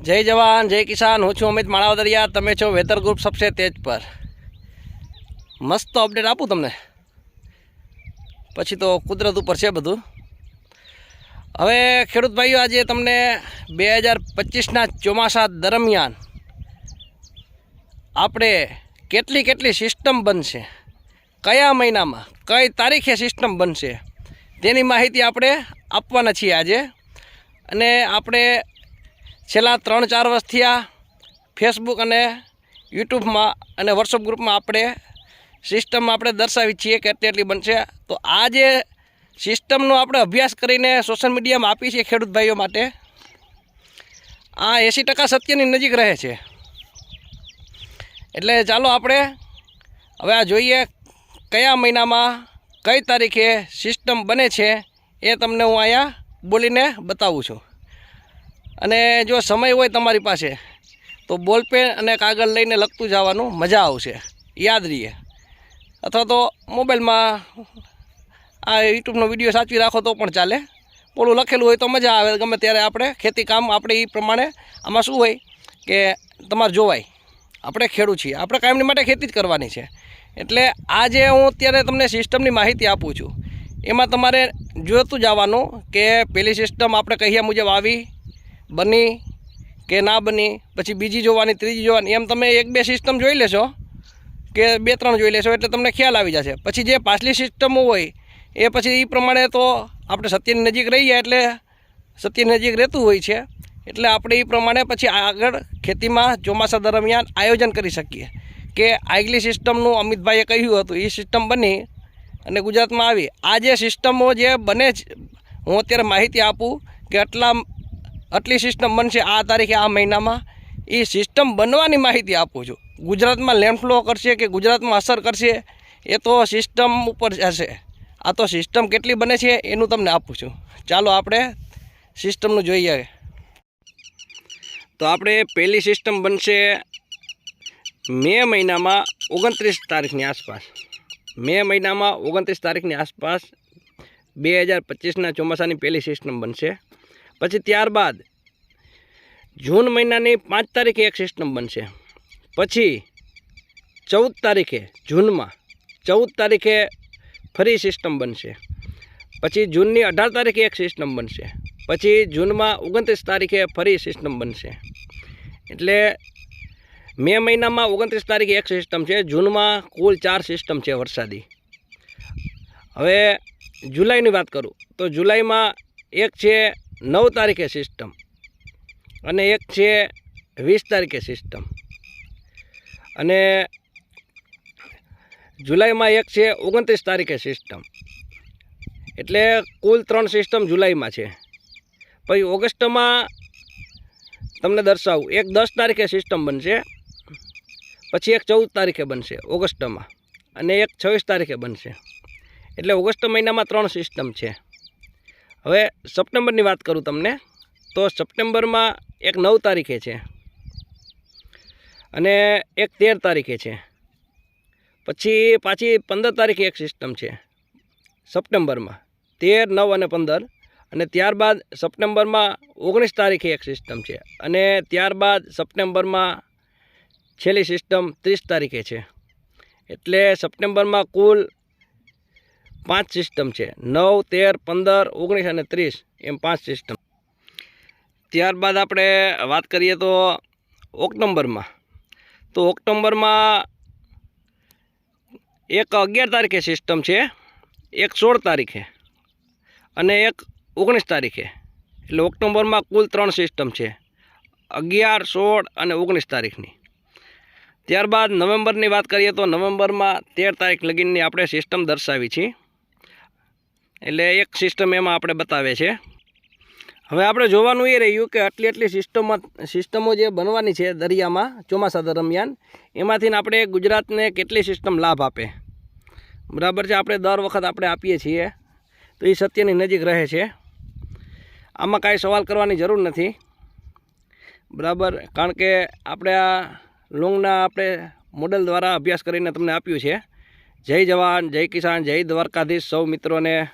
જય જવાન, જય કિસાન. હું છું અમિત માણાવદરિયા તમે છો વેધર ગ્રુપ સબસે તેજ પર. મસ્ત અપડેટ આપું તમને. પછી તો કુદરત ઉપર છે બધું. હવે ખેડૂત ભાઈઓ, આજે તમને બે હજાર પચીસના ચોમાસા દરમિયાન આપણે કેટલી કેટલી સિસ્ટમ બનશે? કયા મહિનામાં, કઈ તારીખે સિસ્ટમ બનશે? તેની માહિતી આપણે આપવાના છીએ આજે. અને આપણે છેલ્લા ત્રણ ચાર વર્ષથી આ ફેસબુક અને યુટ્યુબમાં અને વોટ્સઅપ ગ્રુપમાં આપણે સિસ્ટમ આપણે દર્શાવી છીએ કે એટલી બનશે. તો આ જે સિસ્ટમનો આપણે અભ્યાસ કરીને સોશિયલ મીડિયામાં આપી છીએ ખેડૂત ભાઈઓ માટે, આ એંસી ટકા સત્યની નજીક રહે છે. એટલે ચાલો આપણે હવે આ જોઈએ કયા મહિનામાં કઈ તારીખે સિસ્ટમ બને છે એ તમને હું અહીંયા બોલીને બતાવું છું. અને જો સમય હોય તમારી પાસે, તો બોલપેન અને કાગળ લઈને લખતું જવાનું મજા આવશે. યાદ રહીએ. અથવા તો મોબાઈલમાં આ યુટ્યુબનો વીડિયો સાચવી રાખો તો પણ ચાલે. પોલું લખેલું હોય તો મજા આવે, ગમે ત્યારે આપણે ખેતી કામ, આપણે એ પ્રમાણે આમાં શું હોય કે તમારે જોવાય. આપણે ખેડૂત છીએ. આપણે કાયમની માટે ખેતી જ કરવાની છે. એટલે આ જે હું અત્યારે તમને સિસ્ટમની માહિતી આપું છું. એમાં તમારે જોતું જવાનું કે પેલી સિસ્ટમ આપણે કહ્યા મુજબ આવી બની કે ના બની, પછી બીજી જોવાની, ત્રીજી જોવાની, એમ તમે એક બે સિસ્ટમ જોઈ લેશો, કે બે ત્રણ જોઈ લેશો, એટલે તમને ખ્યાલ આવી જશે. પછી જે પાછલી સિસ્ટમો હોય, એ પછી એ પ્રમાણે તો આપણે સત્યની નજીક રહીએ એટલે સત્યની નજીક રહેતું હોય છે. એટલે આપણે એ પ્રમાણે પછી આગળ ખેતીમાં ચોમાસા દરમિયાન આયોજન કરી શકીએ. કે આગલી સિસ્ટમનું અમિતભાઈએ કહ્યું હતું એ સિસ્ટમ બની અને ગુજરાતમાં આવી. આ જે સિસ્ટમો જે બને હું અત્યારે માહિતી આપું કે આટલા આટલી સિસ્ટમ બનશે આ તારીખે, આ મહિનામાં. એ સિસ્ટમ બનવાની માહિતી આપું છું. ગુજરાતમાં લેન્ડફ્લો કરશે કે ગુજરાતમાં અસર કરશે? એ તો સિસ્ટમ ઉપર જશે આ તો સિસ્ટમ કેટલી બને છે એનું તમને આપું છું. ચાલો આપણે સિસ્ટમનું જોઈએ તો આપણે પહેલી સિસ્ટમ બનશે મે મહિનામાં ઓગણત્રીસ તારીખની આસપાસ. મે મહિનામાં ઓગણત્રીસ તારીખની આસપાસ બે હજાર પચીસના ચોમાસાની પહેલી સિસ્ટમ બનશે. પછી ત્યારબાદ જૂન મહિનાની પાંચ તારીખે એક સિસ્ટમ બનશે. પછી ચૌદ તારીખે જૂનમાં ચૌદ તારીખે ફરી સિસ્ટમ બનશે. પછી જૂનની અઢાર તારીખે એક સિસ્ટમ બનશે. પછી જૂનમાં ઓગણત્રીસ તારીખે ફરી સિસ્ટમ બનશે. એટલે મે મહિનામાં ઓગણત્રીસ તારીખે એક સિસ્ટમ છે, જૂનમાં કુલ ચાર સિસ્ટમ છે વરસાદી. હવે જુલાઈની વાત કરું તો જુલાઈમાં એક છે નવ તારીખે સિસ્ટમ અને એક છે વીસ તારીખે સિસ્ટમ અને જુલાઈમાં એક છે ઓગણત્રીસ તારીખે સિસ્ટમ એટલે કુલ ત્રણ સિસ્ટમ જુલાઈમાં છે. પછી ઓગસ્ટમાં તમને દર્શાવું, એક દસ તારીખે સિસ્ટમ બનશે, પછી એક ચૌદ તારીખે બનશે ઓગસ્ટમાં, અને એક છવ્વીસ તારીખે બનશે. એટલે ઓગસ્ટ મહિનામાં ત્રણ સિસ્ટમ છે. હવે સપ્ટેમ્બરની વાત કરું તમને, તો સપ્ટેમ્બરમાં એક નવ તારીખે છે અને એક તેર તારીખે છે. પછી પાછી પંદર તારીખે એક સિસ્ટમ છે, સપ્ટેમ્બરમાં. તેર, નવ અને પંદર અને ત્યારબાદ સપ્ટેમ્બરમાં ઓગણીસ તારીખે એક સિસ્ટમ છે અને ત્યારબાદ સપ્ટેમ્બરમાં છેલ્લી સિસ્ટમ ત્રીસ તારીખે છે. એટલે સપ્ટેમ્બરમાં કુલ પાંચ સિસ્ટમ છે. નવ, તેર, પંદર, ઓગણીસ અને ત્રીસ એમ પાંચ સિસ્ટમ ત્યારબાદ આપણે વાત કરીએ તો ઓક્ટોમ્બરમાં. તો ઓક્ટોમ્બરમાં એક અગિયાર તારીખે સિસ્ટમ છે, એક સોળ તારીખે અને એક ઓગણીસ તારીખે. એટલે ઓક્ટોબરમાં કુલ ત્રણ સિસ્ટમ છે, અગિયાર, સોળ અને ઓગણીસ તારીખની. ત્યારબાદ નવેમ્બરની વાત કરીએ તો નવેમ્બરમાં તેર તારીખ લગીનની આપણે સિસ્ટમ દર્શાવી છે. એટલે એક સિસ્ટમ એમાં આપણે બતાવે છે. હવે આપણે જોવાનું એ રહ્યું કે આટલી આટલી સિસ્ટમમાં સિસ્ટમો જે બનવાની છે દરિયામાં, ચોમાસા દરમિયાન, એમાંથી આપણે ગુજરાતને કેટલી સિસ્ટમ લાભ આપે? બરાબર છે, આપણે દર વખત આપણે આપીએ છીએ. તો એ સત્યની નજીક રહે છે. આમાં કાંઈ સવાલ કરવાની જરૂર નથી. બરાબર, કારણ કે આપણે આ લોંગના આપણે મોડલ દ્વારા અભ્યાસ કરીને તમને આપ્યું છે. જય જવાન, જય કિસાન, જય દ્વારકાધીશ. સૌ મિત્રોને